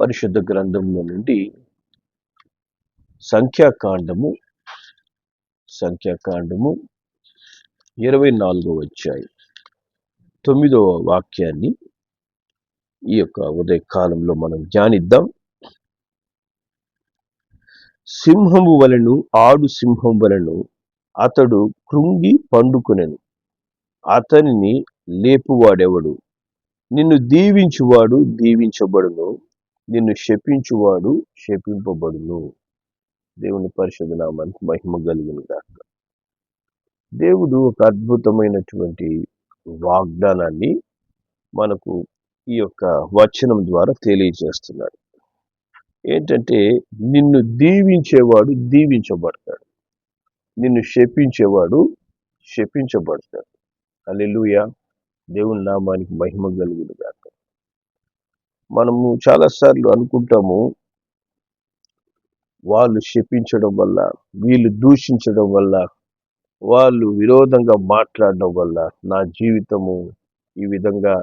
పరిశుద్ధ గ్రంథంలో నుండి సంఖ్యాకాండము సంఖ్యాకాండము ఇరవై నాలుగో వచ్చాయి తొమ్మిదవ వాక్యాన్ని ఈ యొక్క ఉదయకాలంలో మనం ధ్యానిద్దాం. సింహము వలెను ఆడు సింహం వలెను అతడు కృంగి పండుకునెను. అతనిని లేపువాడెవడు? నిన్ను దీవించువాడు దీవించబడును. నిన్ను శపించువాడు శపింపబడును. దేవుని పరిషత్ నామానికి మహిమ కలిగిన గాక. దేవుడు ఒక అద్భుతమైనటువంటి వాగ్దానాన్ని మనకు ఈ యొక్క వచనం ద్వారా తెలియజేస్తున్నాడు. ఏంటంటే నిన్ను దీవించేవాడు దీవించబడతాడు. నిన్ను శపించేవాడు శపించబడతాడు. అల్లెలుయ దేవుని నామానికి మహిమ కలుగునుగా మనము చాలాసార్లు అనుకుంటాము వాళ్ళు శపించడం వల్ల వీళ్ళు దూషించడం వల్ల వాళ్ళు విరోధంగా మాట్లాడడం వల్ల నా జీవితము ఈ విధంగా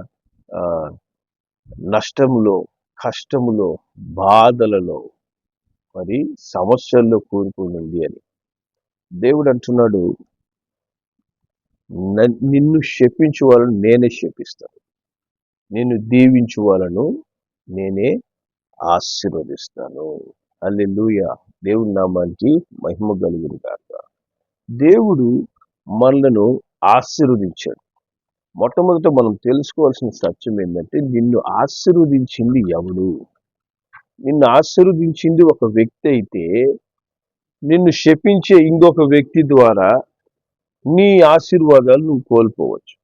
నష్టములో కష్టములో బాధలలో మరి సమస్యల్లో కూరుకుని అని. దేవుడు అంటున్నాడు నిన్ను శపించు వాళ్ళను నేనే శపిస్తాను. నిన్ను దీవించు వాళ్ళను నేనే ఆశీర్వదిస్తాను. అండ్ లూయ దేవుడి నామానికి మహిమ కలుగును కాక దేవుడు మనలను ఆశీర్వదించాడు. మొట్టమొదట మనం తెలుసుకోవాల్సిన సత్యం ఏంటంటే నిన్ను ఆశీర్వదించింది ఎవడు? నిన్ను ఆశీర్వదించింది ఒక వ్యక్తి అయితే నిన్ను శపించే ఇంకొక వ్యక్తి ద్వారా నీ ఆశీర్వాదాలు నువ్వు కోల్పోవచ్చు.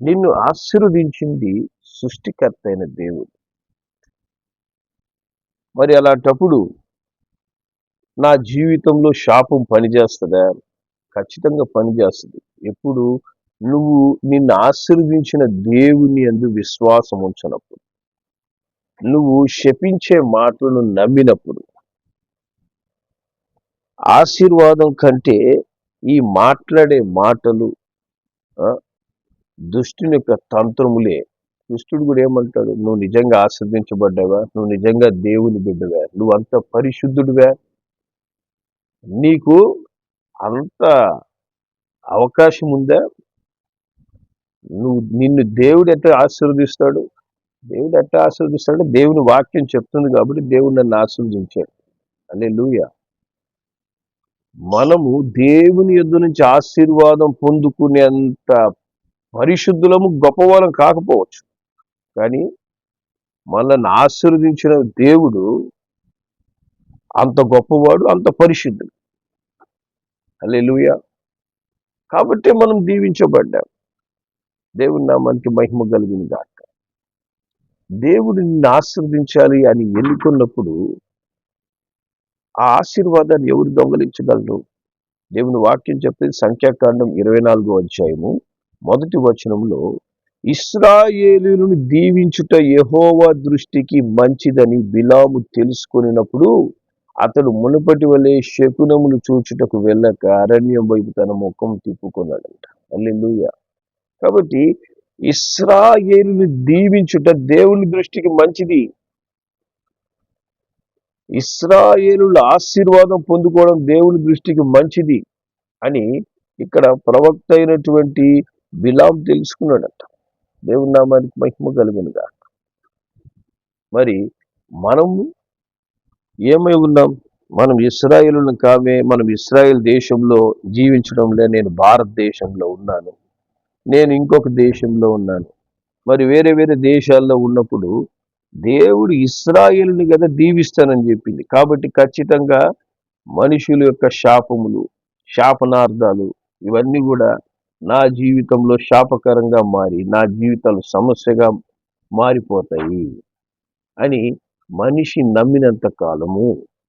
నిన్ను ఆశీర్వదించింది సృష్టికర్త అయిన దేవుడు. మరి అలాంటప్పుడు నా జీవితంలో శాపం పనిచేస్తుందా? ఖచ్చితంగా పనిచేస్తుంది. ఎప్పుడు? నువ్వు నిన్ను ఆశీర్వదించిన దేవుని అందు విశ్వాసం ఉంచినప్పుడు. నువ్వు శపించే మాటలను నమ్మినప్పుడు. ఆశీర్వాదం కంటే ఈ మాట్లాడే మాటలు ఆ, దుష్టుని యొక్క తంత్రములే కృష్ణుడు కూడా ఏమంటాడు? నువ్వు నిజంగా ఆశ్రదించబడ్డావా? నువ్వు నిజంగా దేవుని బిడ్డవా? నువ్వు అంత పరిశుద్ధుడివా? నీకు అంత అవకాశం ఉందా? నువ్వు నిన్ను దేవుడు ఎట్లా ఆశీర్వదిస్తాడు? దేవుడు ఎట్లా ఆశీర్వదిస్తాడు దేవుని వాక్యం చెప్తుంది కాబట్టి దేవుడు నన్ను ఆశీర్వదించాడు. లూయ మనము దేవుని యుద్ధ నుంచి ఆశీర్వాదం పొందుకునేంత పరిశుద్ధులము గొప్పవారం కాకపోవచ్చు. కానీ మనల్ని ఆశీర్వదించిన దేవుడు అంత గొప్పవాడు అంత పరిశుద్ధుడు. అల్లెలుయ కాబట్టి మనం దీవించబడ్డాం. దేవుని నామానికి మహిమ కలిగింది గాక. దేవుడు నిన్ను ఆశీర్వదించాలి అని ఎన్నుకున్నప్పుడు ఆ ఆశీర్వాదాన్ని ఎవరు దొంగలించగలరు? దేవుని వాక్యం చెప్తే సంఖ్యాకాండం ఇరవై నాలుగో అధ్యాయము మొదటి వచనంలో ఇస్రాయేలును దీవించుట యహోవా దృష్టికి మంచిదని బిలాము తెలుసుకొనినప్పుడు అతడు మునుపటి వలె శకునములు చూచుటకు వెళ్ళక అరణ్యం వైపు తన ముఖం తిప్పుకున్నాడంట. అల్లెలుయ కాబట్టి ఇస్రాయేలును దీవించుట దేవుని దృష్టికి మంచిది. ఇస్రాయేలుల ఆశీర్వాదం పొందుకోవడం దేవుని దృష్టికి మంచిది అని ఇక్కడ ప్రవక్త అయినటువంటి బిలాం తెలుసుకున్నాడట. దేవుని నామానికి మహిమ కలుగునుగా మరి మనము ఏమై ఉన్నాం? మనం ఇస్రాయేలులను కామే మనం ఇస్రాయిల్ దేశంలో జీవించడంలో నేను భారతదేశంలో ఉన్నాను. నేను ఇంకొక దేశంలో ఉన్నాను. మరి వేరే వేరే దేశాల్లో ఉన్నప్పుడు దేవుడు ఇస్రాయిల్ని కదా దీవిస్తానని చెప్పింది. కాబట్టి ఖచ్చితంగా మనుషుల యొక్క శాపములు శాపనార్థాలు ఇవన్నీ కూడా నా జీవితంలో శాపకరంగా మారి నా జీవితాలు సమస్యగా మారిపోతాయి అని మనిషి నమ్మినంత కాలము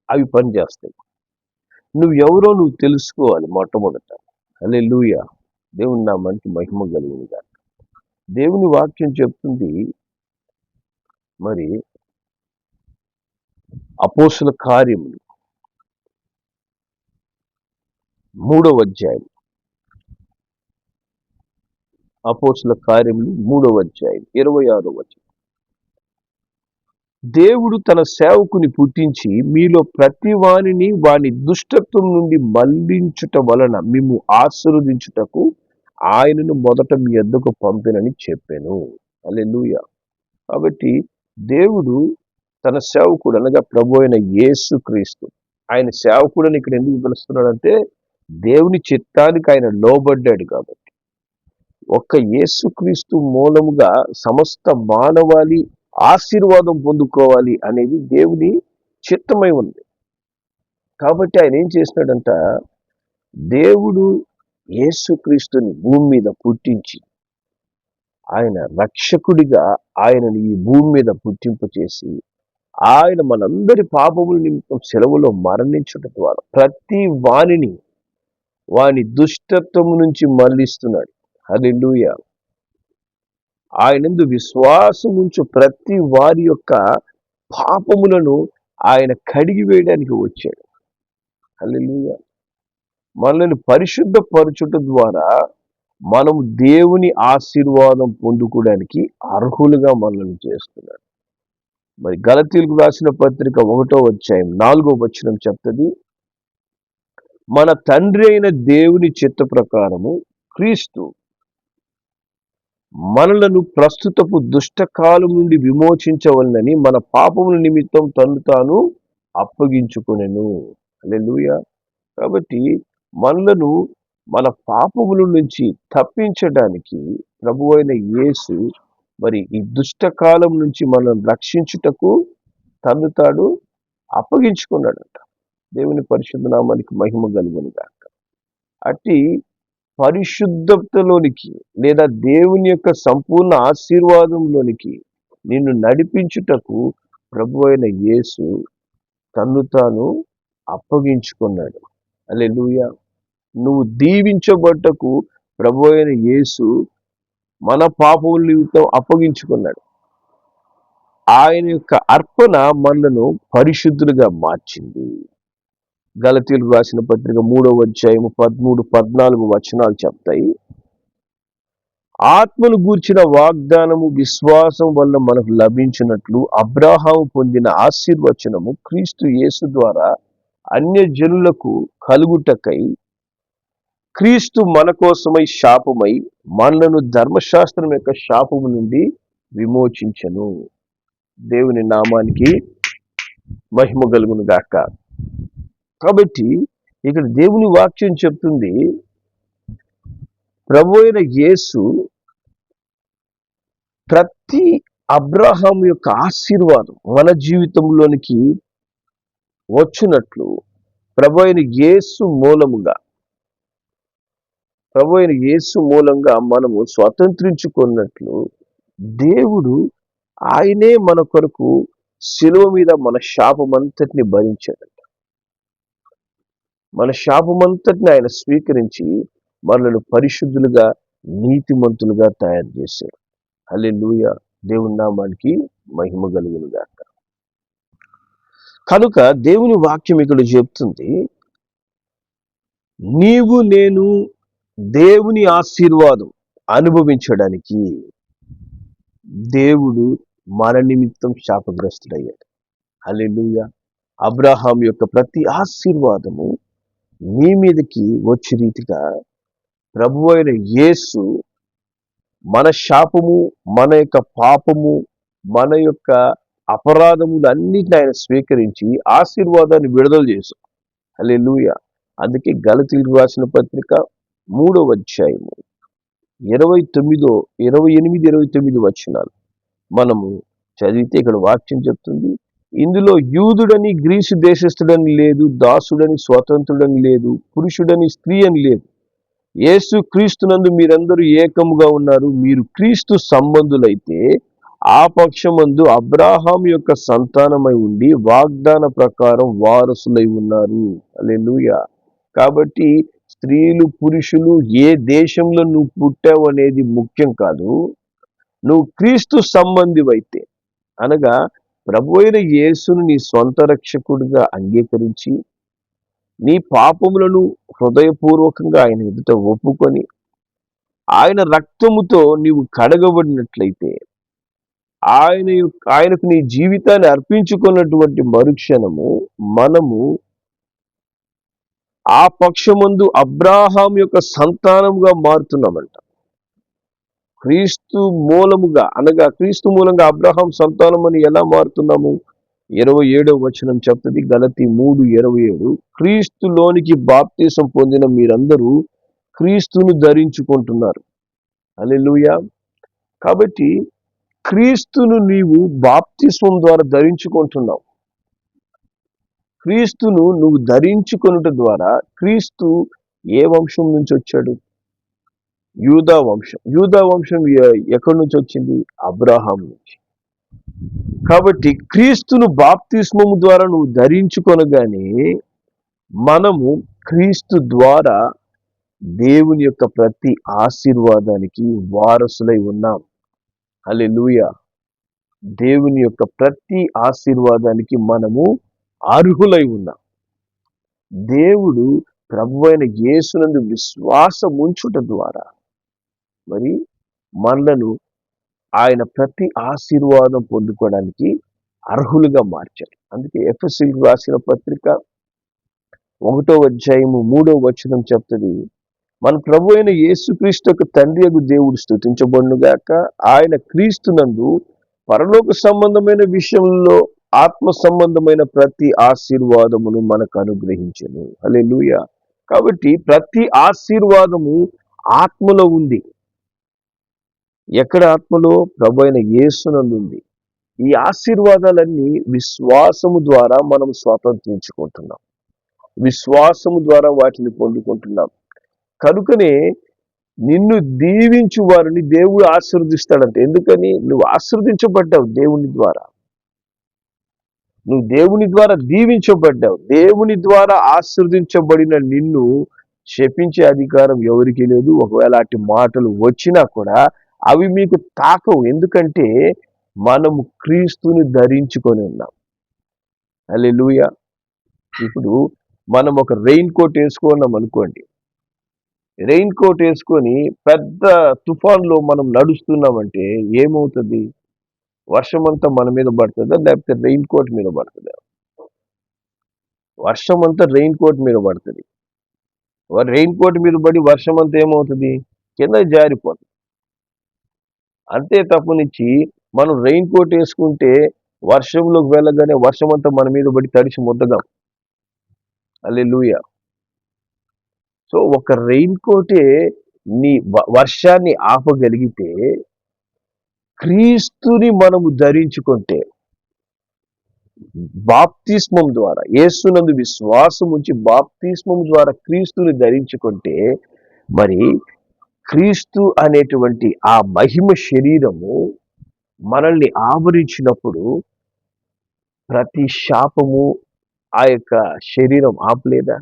అవి పనిచేస్తాయి. నువ్వు ఎవరో నువ్వు తెలుసుకోవాలి మొట్టమొదట. అలే లూయ దేవుని నా మంచి మహిమ కలిగింది కాక దేవుని వాక్యం చెప్తుంది మరి అపోసుల కార్యములు. మూడవ అధ్యాయం. అపోసుల కార్యములు మూడవ అధ్యాయం ఇరవై ఆరో వచనం. దేవుడు తన సేవకుని పుట్టించి మీలో ప్రతి వానిని వాని దుష్టత్వం నుండి మళ్ళించుట వలన మేము ఆశీర్వదించుటకు ఆయనను మొదట మీ ఎద్దకు పంపినని చెప్పాను. అల్లెలుయ కాబట్టి దేవుడు తన సేవకుడు అనగా ప్రభు అయిన యేసు క్రీస్తు. ఆయన సేవకుడని ఇక్కడ ఎందుకు పిలుస్తున్నాడంటే దేవుని చిత్తానికి ఆయన లోబడ్డాడు కాబట్టి. ఒక్క యేసుక్రీస్తు మూలముగా సమస్త మానవాళి ఆశీర్వాదం పొందుకోవాలి అనేది దేవుని చిత్తమై ఉంది. కాబట్టి ఆయన ఏం చేసినాడంట? దేవుడు యేసుక్రీస్తుని భూమి మీద పుట్టించి ఆయన రక్షకుడిగా ఆయనని ఈ భూమి మీద పుట్టింపు చేసి ఆయన మనందరి పాపముల నిమిత్తం సెలవులో మరణించడం ద్వారా ప్రతి వాణిని వాని దుష్టత్వము నుంచి మళ్ళిస్తున్నాడు. హల్లెలూయ ఆయనందు విశ్వాసం ఉంచు ప్రతి వారి యొక్క పాపములను ఆయన కడిగి వేయడానికి వచ్చాడు. హల్లెలూయ మనల్ని పరిశుద్ధపరచుట ద్వారా మనం దేవుని ఆశీర్వాదం పొందుకోవడానికి అర్హులుగా మనల్ని చేస్తున్నాడు. మరి గలతీలకు రాసిన పత్రిక ఒకటో అధ్యాయం నాలుగో వచనం చెప్తుంది మన తండ్రి అయిన దేవుని చిత్త ప్రకారము క్రీస్తు మనలను ప్రస్తుతపు దుష్టకాలం నుండి విమోచించవలనని మన పాపముల నిమిత్తం తను తాను అప్పగించుకొనెను. హల్లెలూయా. కాబట్టి మనలను మన పాపముల నుంచి తప్పించడానికి ప్రభు అయిన యేసు మరి ఈ దుష్టకాలం నుంచి మనం రక్షించుటకు తను తాడు అప్పగించుకున్నాడంట. దేవుని పరిశుద్ధ నామానికి మహిమ కలుగును గాక అట్టి పరిశుద్ధతలోనికి లేదా దేవుని యొక్క సంపూర్ణ ఆశీర్వాదంలోనికి నిన్ను నడిపించుటకు ప్రభు అయిన యేసు తన్ను తాను అప్పగించుకున్నాడు. అల్లెలుయ నువ్వు దీవించబట్టకు ప్రభు అయిన యేసు మన పాపముల నిమిత్తం అప్పగించుకున్నాడు. ఆయన యొక్క అర్పణ మనలను పరిశుద్ధులుగా మార్చింది. గలతీలకు రాసిన పత్రిక మూడవ అధ్యాయము పదమూడు పద్నాలుగు వచనాలు చెప్తాయి. ఆత్మను గూర్చిన వాగ్దానము విశ్వాసం వల్ల మనకు లభించినట్లు అబ్రాహాము పొందిన ఆశీర్వచనము క్రీస్తు యేసు ద్వారా అన్య జనులకు కలుగుటకై క్రీస్తు మన కోసమై శాపమై మనలను ధర్మశాస్త్రం యొక్క శాపము నుండి విమోచించను. దేవుని నామానికి మహిమ కలుగును గాక కాబట్టి ఇక్కడ దేవుని వాక్యం చెప్తుంది ప్రభు అయిన యేసు ప్రతి అబ్రహాం యొక్క ఆశీర్వాదం మన జీవితంలోనికి వచ్చినట్లు ప్రభు అయిన యేసు మూలముగా ప్రభు అయిన యేసు మూలంగా మనము స్వతంత్రించుకున్నట్లు దేవుడు ఆయనే మన కొరకు శిలువ మీద మన శాపమంతటిని భరించాడు. మన శాపమంతటిని ఆయన స్వీకరించి మనలను పరిశుద్ధులుగా నీతిమంతులుగా తయారు చేశాడు. హలే లూయ దేవుని నామానికి మహిమ కలుగును కనుక దేవుని వాక్యం ఇక్కడ చెప్తుంది నీవు నేను దేవుని ఆశీర్వాదం అనుభవించడానికి దేవుడు మన నిమిత్తం శాపగ్రస్తుడయ్యాడు. అల్లెలుయ అబ్రహాం యొక్క ప్రతి ఆశీర్వాదము నీ మీదకి వచ్చే రీతిగా ప్రభు అయిన యేసు మన శాపము మన యొక్క పాపము మన యొక్క అపరాధములన్నిటిని ఆయన స్వీకరించి ఆశీర్వాదాన్ని విడుదల చేశాం లూయ అందుకే గలతీలకు రాసిన పత్రిక మూడవ అధ్యాయము ఇరవై తొమ్మిదో ఇరవై ఎనిమిది ఇరవై తొమ్మిది వచ్చినాలు మనము చదివితే ఇక్కడ వాక్యం చెప్తుంది ఇందులో యూదుడని గ్రీసు దేశస్థుడని లేదు దాసుడని స్వతంత్రుడని లేదు పురుషుడని స్త్రీ అని లేదు. యేసు క్రీస్తునందు మీరందరూ ఏకముగా ఉన్నారు. మీరు క్రీస్తు సంబంధులైతే ఆ పక్షమందు అబ్రాహాం యొక్క సంతానమై ఉండి వాగ్దాన ప్రకారం వారసులై ఉన్నారు. అలెలుయ కాబట్టి స్త్రీలు పురుషులు ఏ దేశంలో నువ్వు పుట్టావు అనేది ముఖ్యం కాదు. నువ్వు క్రీస్తు సంబంధివైతే అనగా ప్రభు అయిన యేసును నీ సొంత రక్షకుడిగా అంగీకరించి నీ పాపములను హృదయపూర్వకంగా ఆయన ఎదుట ఒప్పుకొని ఆయన రక్తముతో నీవు కడగబడినట్లయితే ఆయన ఆయనకు నీ జీవితాన్ని అర్పించుకున్నటువంటి మరుక్షణము మనము ఆ పక్షమందు అబ్రాహాం యొక్క సంతానముగా మారుతున్నామంట. క్రీస్తు మూలముగా అనగా క్రీస్తు మూలంగా అబ్రహాం సంతానం అని ఎలా మారుతున్నాము? ఇరవై ఏడవ వచనం చెప్తుంది గలతి మూడు ఇరవై ఏడు. క్రీస్తులోనికి బాప్తీసం పొందిన మీరందరూ క్రీస్తును ధరించుకుంటున్నారు. అలెలుయ కాబట్టి క్రీస్తును నీవు బాప్తిస్వం ద్వారా ధరించుకుంటున్నావు. క్రీస్తును నువ్వు ధరించుకొనుట ద్వారా క్రీస్తు ఏ వంశం నుంచి వచ్చాడు? యూదా వంశం. యూదా వంశం ఎక్కడి నుంచి వచ్చింది? అబ్రహాం నుంచి. కాబట్టి క్రీస్తును బాప్తిస్మము ద్వారా నువ్వు ధరించుకొనగానే మనము క్రీస్తు ద్వారా దేవుని యొక్క ప్రతి ఆశీర్వాదానికి వారసులై ఉన్నాం. హల్లెలూయా. దేవుని యొక్క ప్రతి ఆశీర్వాదానికి మనము అర్హులై ఉన్నాం. దేవుడు ప్రభు అయిన యేసునందు విశ్వాసం ఉంచుట ద్వారా మరి మనలను ఆయన ప్రతి ఆశీర్వాదం పొందుకోవడానికి అర్హులుగా మార్చారు అందుకే ఎఫ్ఎస్సీలు రాసిన పత్రిక ఒకటో అధ్యాయము మూడో వచనం చెప్తుంది మన ప్రభు అయిన యేసుక్రీస్తుకు తండ్రి యొక్క దేవుడు స్థుతించబడునుగాక ఆయన క్రీస్తునందు పరలోక సంబంధమైన విషయంలో ఆత్మ సంబంధమైన ప్రతి ఆశీర్వాదమును మనకు అనుగ్రహించను. అలే కాబట్టి ప్రతి ఆశీర్వాదము ఆత్మలో ఉంది. ఎక్కడ ఆత్మలో ప్రభు అయిన యేసునందుంది ఈ ఆశీర్వాదాలన్నీ విశ్వాసము ద్వారా మనం స్వాతంత్రించుకుంటున్నాం. విశ్వాసము ద్వారా వాటిని పొందుకుంటున్నాం. కనుకనే నిన్ను దీవించు వారిని దేవుడు ఆశీర్వదిస్తాడంట. ఎందుకని? నువ్వు ఆశీర్వదించబడ్డావు దేవుని ద్వారా. నువ్వు దేవుని ద్వారా దీవించబడ్డావు. దేవుని ద్వారా ఆశీర్వదించబడిన నిన్ను శపించే అధికారం ఎవరికీ లేదు. ఒకవేళ అట్టి మాటలు వచ్చినా కూడా అవి మీకు తాకవు. ఎందుకంటే మనము క్రీస్తుని ధరించుకొని ఉన్నాం. అల్లెలుయ ఇప్పుడు మనం ఒక రెయిన్ కోట్ వేసుకున్నాం అనుకోండి. రెయిన్ కోట్ వేసుకొని పెద్ద తుఫాన్లో మనం నడుస్తున్నామంటే ఏమవుతుంది? వర్షం అంతా మన మీద పడుతుందా? లేకపోతే రెయిన్ కోట్ మీద పడుతుందా? వర్షం అంతా రెయిన్ కోట్ మీద పడుతుంది. రెయిన్ కోట్ మీద పడి వర్షం అంతా ఏమవుతుంది? కింద జారిపోతుంది. అంతే తప్పనిచ్చి మనం రెయిన్ కోట్ వేసుకుంటే వర్షంలోకి వెళ్ళగానే వర్షం అంతా మన మీద పడి తడిసి ముద్దగాం అల్లెలుయ. సో ఒక రెయిన్ కోటే నీ వ- వర్షాన్ని ఆపగలిగితే క్రీస్తుని మనము ధరించుకుంటే బాప్తిస్మం ద్వారా ఏసునందు విశ్వాసం ఉంచి బాప్తిస్మం ద్వారా క్రీస్తుని ధరించుకుంటే మరి క్రీస్తు అనేటువంటి ఆ మహిమ శరీరము మనల్ని ఆవరించినప్పుడు ప్రతి శాపము ఆ యొక్క శరీరం ఆపలేదా?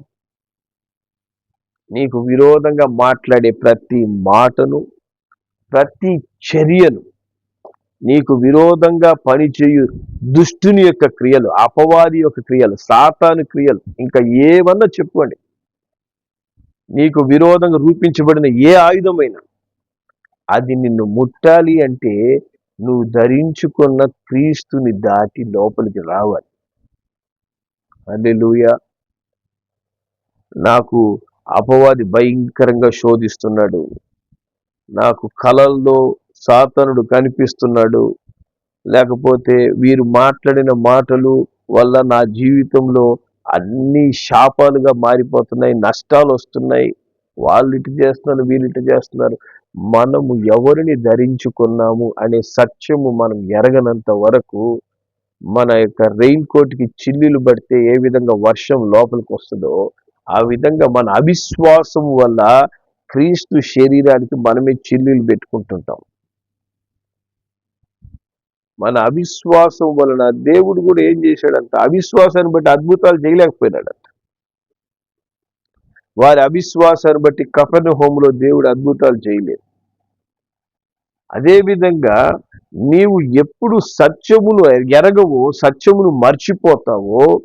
నీకు విరోధంగా మాట్లాడే ప్రతి మాటను ప్రతి చర్యను నీకు విరోధంగా పనిచేయు దుష్టుని యొక్క క్రియలు అపవాది యొక్క క్రియలు సాతాను క్రియలు ఇంకా ఏమన్నా చెప్పుకోండి. నీకు విరోధంగా రూపించబడిన ఏ ఆయుధమైనా అది నిన్ను ముట్టాలి అంటే నువ్వు ధరించుకున్న క్రీస్తుని దాటి లోపలికి రావాలి. హల్లెలూయా. నాకు అపవాది భయంకరంగా శోధిస్తున్నాడు. నాకు కలల్లో సాతనుడు కనిపిస్తున్నాడు. లేకపోతే వీరు మాట్లాడిన మాటలు వల్ల నా జీవితంలో అన్ని శాపాలుగా మారిపోతున్నాయి నష్టాలు వస్తున్నాయి. వాళ్ళు ఇటు చేస్తున్నారు వీళ్ళు ఇటు చేస్తున్నారు. మనము ఎవరిని ధరించుకున్నాము అనే సత్యము మనం ఎరగనంత వరకు మన యొక్క రెయిన్ కోట్కి చిల్లులు పడితే ఏ విధంగా వర్షం లోపలికి వస్తుందో ఆ విధంగా మన అవిశ్వాసం వల్ల క్రీస్తు శరీరానికి మనమే చిల్లులు పెట్టుకుంటుంటాం. మన అవిశ్వాసం వలన దేవుడు కూడా ఏం చేశాడంట? అవిశ్వాసాన్ని బట్టి అద్భుతాలు చేయలేకపోయినాడంట. వారి అవిశ్వాసాన్ని బట్టి కఫన హోంలో దేవుడు అద్భుతాలు చేయలేదు. అదేవిధంగా నీవు ఎప్పుడు సత్యమును ఎరగవో సత్యమును మర్చిపోతావో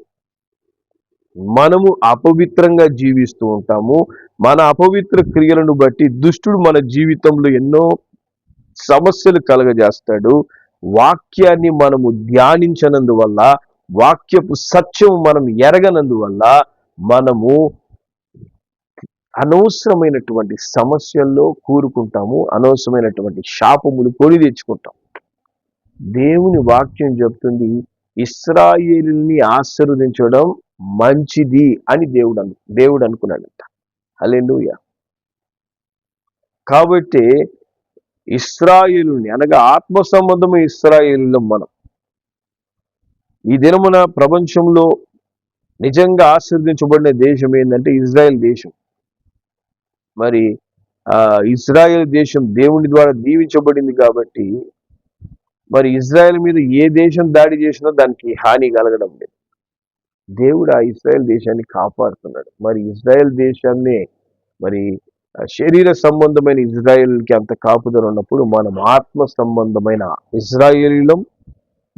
మనము అపవిత్రంగా జీవిస్తూ ఉంటాము. మన అపవిత్ర క్రియలను బట్టి దుష్టుడు మన జీవితంలో ఎన్నో సమస్యలు కలగజేస్తాడు. వాక్యాన్ని మనము ధ్యానించనందువల్ల వాక్యపు సత్యం మనం ఎరగనందువల్ల మనము అనవసరమైనటువంటి సమస్యల్లో కూరుకుంటాము అనవసరమైనటువంటి శాపములు కొని తెచ్చుకుంటాం. దేవుని వాక్యం చెప్తుంది ఇస్రాయేలుని ఆశీర్వదించడం మంచిది అని దేవుడు అను దేవుడు అనుకున్నాడంట. హల్లెలూయ. కాబట్టి ఇస్రాయిలుని అనగా ఆత్మ సంబంధము ఇస్రాయిలు మనం. ఈ దినమున ప్రపంచంలో నిజంగా ఆశీర్దించబడిన దేశం ఏంటంటే ఇజ్రాయెల్ దేశం. మరి ఆ ఇజ్రాయెల్ దేశం దేవుని ద్వారా దీవించబడింది కాబట్టి మరి ఇజ్రాయెల్ మీద ఏ దేశం దాడి చేసినా దానికి హాని కలగడం లేదు. దేవుడు ఆ ఇజ్రాయెల్ దేశాన్ని కాపాడుతున్నాడు. మరి ఇజ్రాయెల్ దేశాన్ని మరి శరీర సంబంధమైన ఇజ్రాయిల్కి అంత కాపుదలు ఉన్నప్పుడు మనం ఆత్మ సంబంధమైన ఇజ్రాయేలీలం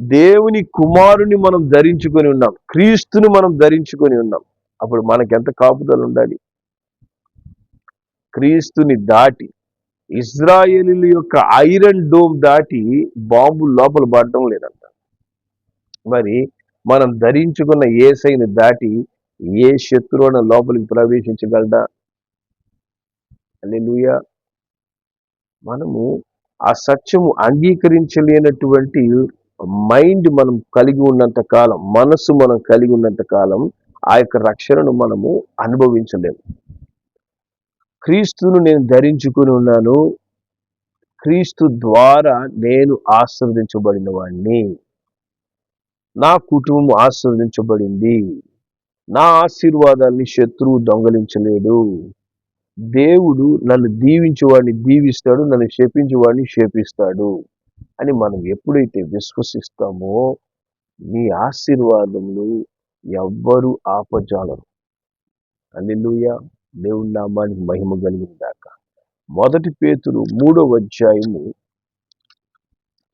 దేవుని కుమారుని మనం ధరించుకొని ఉన్నాం క్రీస్తుని మనం ధరించుకొని ఉన్నాం. అప్పుడు మనకి ఎంత కాపుదలు ఉండాలి? క్రీస్తుని దాటి ఇజ్రాయేలీల యొక్క ఐరన్ డోమ్ దాటి బాంబు లోపల పడటం లేదంట. మరి మనం ధరించుకున్న ఏసైని దాటి ఏ శత్రువున లోపలికి ప్రవేశించగలడా? అల్లెలుయ మనము ఆ సత్యము అంగీకరించలేనటువంటి మైండ్ మనం కలిగి ఉన్నంత కాలం మనసు మనం కలిగి ఉన్నంత కాలం ఆ యొక్క రక్షణను మనము అనుభవించలేము. క్రీస్తును నేను ధరించుకుని ఉన్నాను. క్రీస్తు ద్వారా నేను ఆశీర్వదించబడిన వాడిని నా కుటుంబం ఆశీర్వదించబడింది. నా ఆశీర్వాదాన్ని శత్రువు దొంగలించలేడు. దేవుడు నన్ను దీవించేవాడిని దీవిస్తాడు నన్ను శపించేవాడిని శపిస్తాడు అని మనం ఎప్పుడైతే విశ్వసిస్తామో నీ ఆశీర్వాదములు ఎవ్వరు ఆపజాలరు. అల్లెలుయ దేవుని నామానికి మహిమ కలిగిందాక మొదటి పేతురు మూడవ అధ్యాయము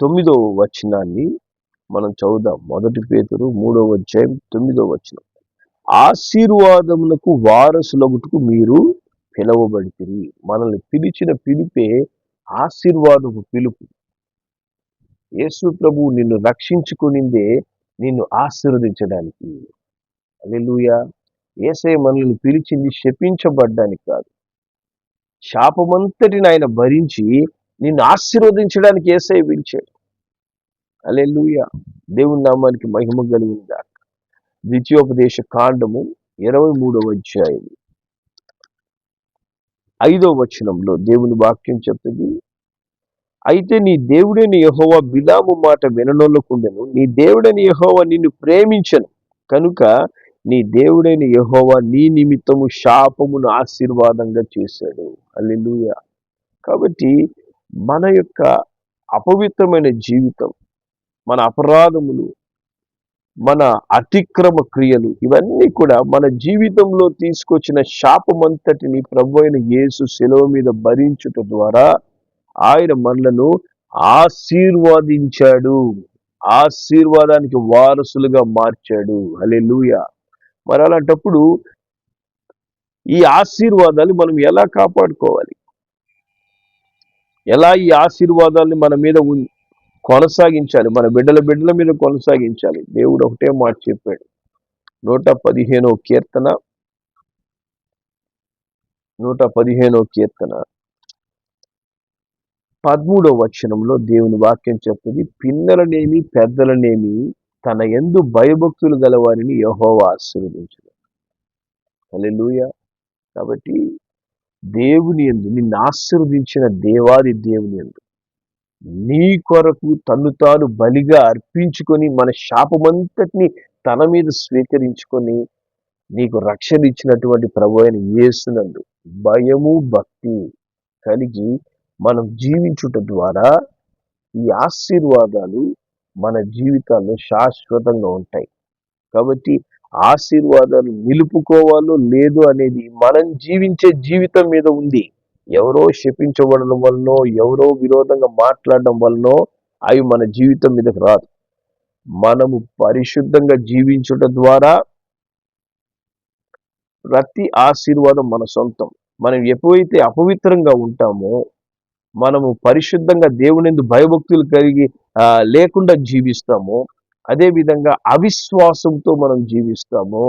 తొమ్మిదవ వచనాన్ని మనం చదువుదాం. మొదటి పేతురు మూడవ అధ్యాయం తొమ్మిదవ వచనం. ఆశీర్వాదములకు వారసులగుటకు మీరు పిలవబడితిరి. మనల్ని పిలిచిన పిలిపే ఆశీర్వాదపు పిలుపు. యేసు ప్రభు నిన్ను రక్షించుకునిందే నిన్ను ఆశీర్వదించడానికి. అల్లెలుయ ఏసై మనల్ని పిలిచింది శపించబడ్డానికి కాదు. శాపమంతటిని ఆయన భరించి నిన్ను ఆశీర్వదించడానికి ఏసై పిలిచాడు. అల్లెలుయ దేవుని నామానికి మహిమ కలిగిందాక ద్వితీయోపదేశ కాండము ఇరవై మూడవ అధ్యాయం ఐదవ వచనంలో దేవుని వాక్యం చెప్తుంది అయితే నీ దేవుడైన యహోవ బిలాము మాట విననొల్లకుండెను. నీ దేవుడైన యహోవ నిన్ను ప్రేమించను. కనుక నీ దేవుడైన యహోవ నీ నిమిత్తము శాపమును ఆశీర్వాదంగా చేశాడు. అల్లెలుయ కాబట్టి మన యొక్క అపవిత్రమైన జీవితం మన అపరాధములు మన అతిక్రమ క్రియలు ఇవన్నీ కూడా మన జీవితంలో తీసుకొచ్చిన శాపమంతటిని ప్రభు అయిన యేసు సెలవు మీద భరించుట ద్వారా ఆయన మనలను ఆశీర్వాదించాడు. ఆశీర్వాదానికి వారసులుగా మార్చాడు. అలే లూయ మరి అలాంటప్పుడు ఈ ఆశీర్వాదాలు మనం ఎలా కాపాడుకోవాలి? ఎలా ఈ ఆశీర్వాదాలని మన మీద కొనసాగించాలి. మన బిడ్డల బిడ్డల మీద కొనసాగించాలి. దేవుడు ఒకటే మాట చెప్పాడు. నూట పదిహేనో కీర్తన. నూట పదిహేనో కీర్తన. పదమూడో వచనంలో దేవుని వాక్యం చెప్తుంది. పిన్నలనేమి పెద్దలనేమి తన ఎందు భయభక్తులు గలవారిని యహోవా ఆశీర్వదించదు హల్లెలూయా. కాబట్టి దేవుని ఎందు నిన్ను ఆశీర్వదించిన దేవాది దేవుని ఎందు నీ కొరకు తను తాను బలిగా అర్పించుకొని మన శాపమంతటిని తన మీద స్వీకరించుకొని నీకు రక్షణ ఇచ్చినటువంటి ప్రభు అయిన యేసునందు భయము భక్తి కలిగి మనం జీవించుట ద్వారా ఈ ఆశీర్వాదాలు మన జీవితాల్లో శాశ్వతంగా ఉంటాయి. కాబట్టి ఆశీర్వాదాలు నిలుపుకోవాలో లేదు అనేది మనం జీవించే జీవితం మీద ఉంది. ఎవరో శపించబడడం వలనో ఎవరో విరోధంగా మాట్లాడడం వలనో అవి మన జీవితం మీదకి రాదు. మనము పరిశుద్ధంగా జీవించుట ద్వారా ప్రతి ఆశీర్వాదం మన సొంతం. మనం ఎప్పుడైతే అపవిత్రంగా ఉంటామో మనము పరిశుద్ధంగా దేవునిందు భయభక్తులు కలిగి లేకుండా జీవిస్తామో అదే విధంగా అవిశ్వాసంతో మనం జీవిస్తామో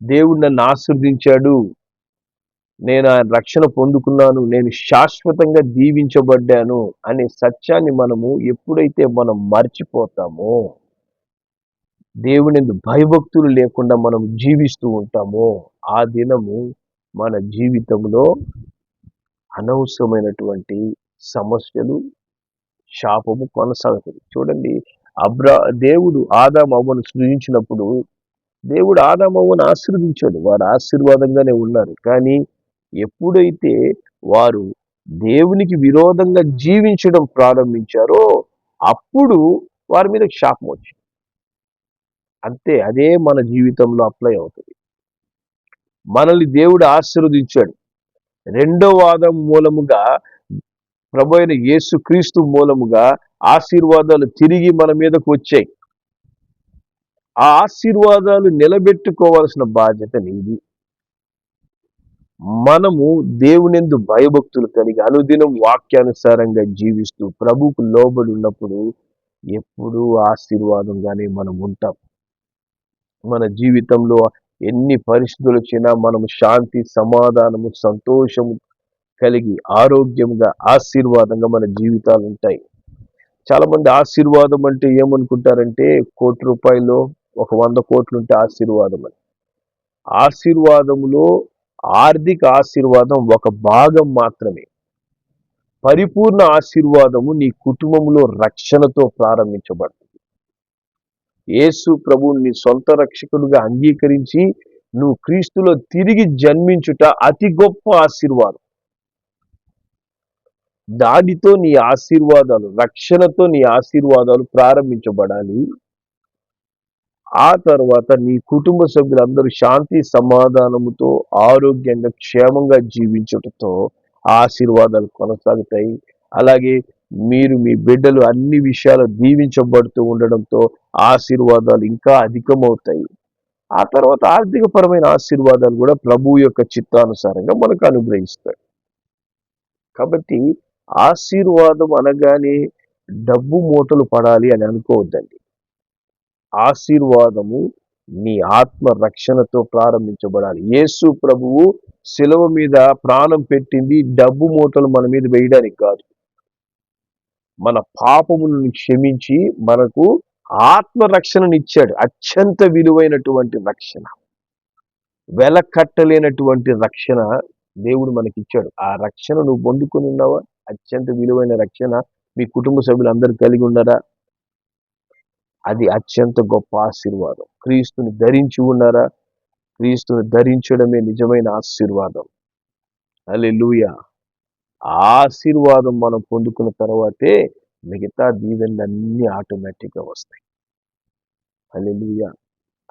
దేవుడు నన్ను ఆశీర్దించాడు నేను ఆయన రక్షణ పొందుకున్నాను నేను శాశ్వతంగా దీవించబడ్డాను అనే సత్యాన్ని మనము ఎప్పుడైతే మనం మర్చిపోతామో దేవుని భయభక్తులు లేకుండా మనం జీవిస్తూ ఉంటామో ఆ దినము మన జీవితంలో అనవసరమైనటువంటి సమస్యలు శాపము కొనసాగుతుంది. చూడండి అబ్రా దేవుడు ఆదామవ్వను సృజించినప్పుడు దేవుడు ఆదామవ్వను ఆశీర్వదించాడు. వారు ఆశీర్వాదంగానే ఉన్నారు. కానీ ఎప్పుడైతే వారు దేవునికి విరోధంగా జీవించడం ప్రారంభించారో అప్పుడు వారి మీద శాపం వచ్చింది. అంతే అదే మన జీవితంలో అప్లై అవుతుంది. మనల్ని దేవుడు ఆశీర్వదించాడు. రెండో వాదం మూలముగా ప్రభు అయిన యేసు క్రీస్తు మూలముగా ఆశీర్వాదాలు తిరిగి మన మీదకు వచ్చాయి. ఆ ఆశీర్వాదాలు నిలబెట్టుకోవాల్సిన బాధ్యత నీది. మనము దేవునిందు భయభక్తులు కలిగి అనుదినం వాక్యానుసారంగా జీవిస్తూ ప్రభుకు లోబడి ఉన్నప్పుడు ఎప్పుడూ ఆశీర్వాదంగానే మనం ఉంటాం. మన జీవితంలో ఎన్ని పరిస్థితులు వచ్చినా మనము శాంతి సమాధానము సంతోషము కలిగి ఆరోగ్యంగా ఆశీర్వాదంగా మన జీవితాలు ఉంటాయి. చాలామంది ఆశీర్వాదం అంటే ఏమనుకుంటారంటే కోటి రూపాయలు ఒక వంద కోట్లు ఉంటే ఆశీర్వాదం అని. ఆశీర్వాదములో ఆర్థిక ఆశీర్వాదం ఒక భాగం మాత్రమే. పరిపూర్ణ ఆశీర్వాదము నీ కుటుంబంలో రక్షణతో ప్రారంభించబడుతుంది. యేసు ప్రభువు నీ సొంత రక్షకుడుగా అంగీకరించి నువ్వు క్రీస్తులో తిరిగి జన్మించుట అతి గొప్ప ఆశీర్వాదం. దానితో నీ ఆశీర్వాదాలు రక్షణతో నీ ఆశీర్వాదాలు ప్రారంభించబడాలి. ఆ తర్వాత నీ కుటుంబ సభ్యులందరూ శాంతి సమాధానముతో ఆరోగ్యంగా క్షేమంగా జీవించటంతో ఆశీర్వాదాలు కొనసాగుతాయి. అలాగే మీరు మీ బిడ్డలు అన్ని విషయాలు దీవించబడుతూ ఉండడంతో ఆశీర్వాదాలు ఇంకా అధికమవుతాయి. ఆ తర్వాత ఆర్థికపరమైన ఆశీర్వాదాలు కూడా ప్రభు యొక్క చిత్తానుసారంగా మనకు అనుగ్రహిస్తాడు. కాబట్టి ఆశీర్వాదం అనగానే డబ్బు మూటలు పడాలి అని అనుకోవద్దండి. ఆశీర్వాదము నీ ఆత్మ రక్షణతో ప్రారంభించబడాలి. యేసు ప్రభువు శిలవ మీద ప్రాణం పెట్టింది డబ్బు మూటలు మన మీద వేయడానికి కాదు. మన పాపములను క్షమించి మనకు ఆత్మరక్షణనిచ్చాడు అత్యంత విలువైనటువంటి రక్షణ. వెల కట్టలేనటువంటి రక్షణ దేవుడు మనకిచ్చాడు. ఆ రక్షణ నువ్వు పొందుకుని ఉన్నావా? అత్యంత విలువైన రక్షణ మీ కుటుంబ సభ్యులు అందరూ కలిగి ఉన్నారా? అది అత్యంత గొప్ప ఆశీర్వాదం. క్రీస్తుని ధరించి ఉన్నారా? క్రీస్తుని ధరించడమే నిజమైన ఆశీర్వాదం. అల్లెలూయ ఆ ఆశీర్వాదం మనం పొందుకున్న తర్వాతే మిగతా దీవెనలన్నీ ఆటోమేటిక్గా వస్తాయి. అల్లెలూయ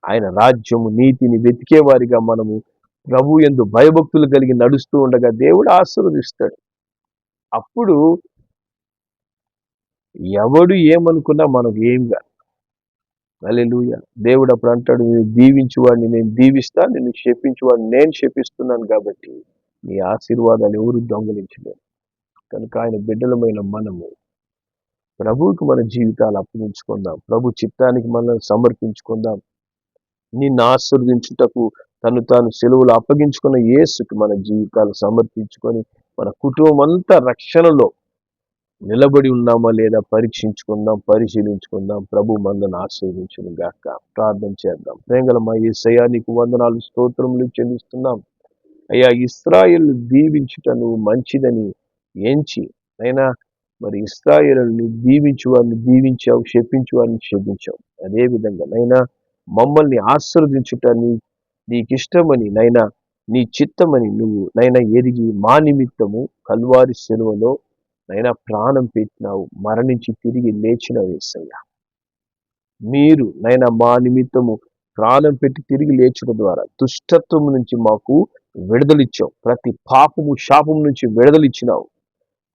ఆయన రాజ్యము నీతిని వెతికే వారిగా మనము ప్రభు ఎందు భయభక్తులు కలిగి నడుస్తూ ఉండగా దేవుడు ఆశీర్వదిస్తాడు. అప్పుడు ఎవడు ఏమనుకున్నా మనకు ఏం కాదు. అలెలుయ దేవుడు అప్పుడు అంటాడు నేను దీవించువాడిని నేను దీవిస్తా నేను శపించువాడిని నేను శపిస్తున్నాను కాబట్టి నీ ఆశీర్వాదాన్ని ఎవరు దొంగలించలేరు. కనుక ఆయన బిడ్డలమైన మనము ప్రభువుకి మన జీవితాలు అప్పగించుకుందాం. ప్రభు చిత్తానికి మనల్ని సమర్పించుకుందాం. నిన్ను ఆశీర్వదించుటకు తను తాను సెలవులు అప్పగించుకున్న యేసుకి మన జీవితాలు సమర్పించుకొని మన కుటుంబం అంతా రక్షణలో నిలబడి ఉన్నామా లేదా పరీక్షించుకుందాం పరిశీలించుకుందాం ప్రభు మందను ఆశ్రయించును గాక. ప్రార్థన చేద్దాం. ప్రేంగల మా ఏసయ్యా నీకు వందనాలు స్తోత్రములు చెల్లిస్తున్నాం. అయ్యా ఇస్రాయల్ దీవించుట నువ్వు మంచిదని ఎంచి అయినా మరి ఇస్రాయేల్ని దీవించు వారిని దీవించావు శపించు వారిని శపించావు అదేవిధంగా నైనా మమ్మల్ని ఆశీర్వదించుట నీ నీకు ఇష్టమని నైనా నీ చిత్తమని నువ్వు నైనా ఎరిగి మా నిమిత్తము కల్వారి సెలవులో నైనా ప్రాణం పెట్టినావు మరణించి తిరిగి లేచిన వేసయ్యా మీరు నైనా మా నిమిత్తము ప్రాణం పెట్టి తిరిగి లేచడం ద్వారా దుష్టత్వం నుంచి మాకు విడుదలిచ్చావు ప్రతి పాపము శాపం నుంచి విడుదలిచ్చినావు.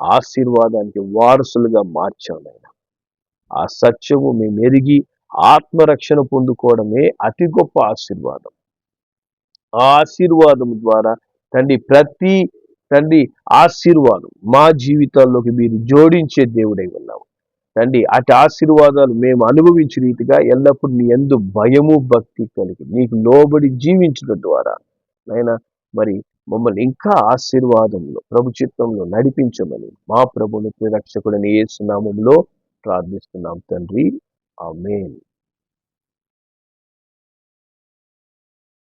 ఆశీర్వాదానికి వారసులుగా మార్చావు నాయన ఆ సత్యము మేము ఎరిగి ఆత్మరక్షణ పొందుకోవడమే అతి గొప్ప ఆశీర్వాదం. ఆ ఆశీర్వాదం ద్వారా తండ్రి ప్రతి తండ్రి ఆశీర్వాదం మా జీవితాల్లోకి మీరు జోడించే దేవుడై ఉన్నావు. తండ్రి అటు ఆశీర్వాదాలు మేము అనుభవించే రీతిగా ఎల్లప్పుడూ నీ ఎందు భయము భక్తి కలిగి నీకు లోబడి జీవించడం ద్వారా నాయన మరి మమ్మల్ని ఇంకా ఆశీర్వాదంలో ప్రభు చిత్తంలో నడిపించమని మా ప్రభుని రక్షకుడని ఏ సునామంలో ప్రార్థిస్తున్నాం తండ్రి. ఆమెన్.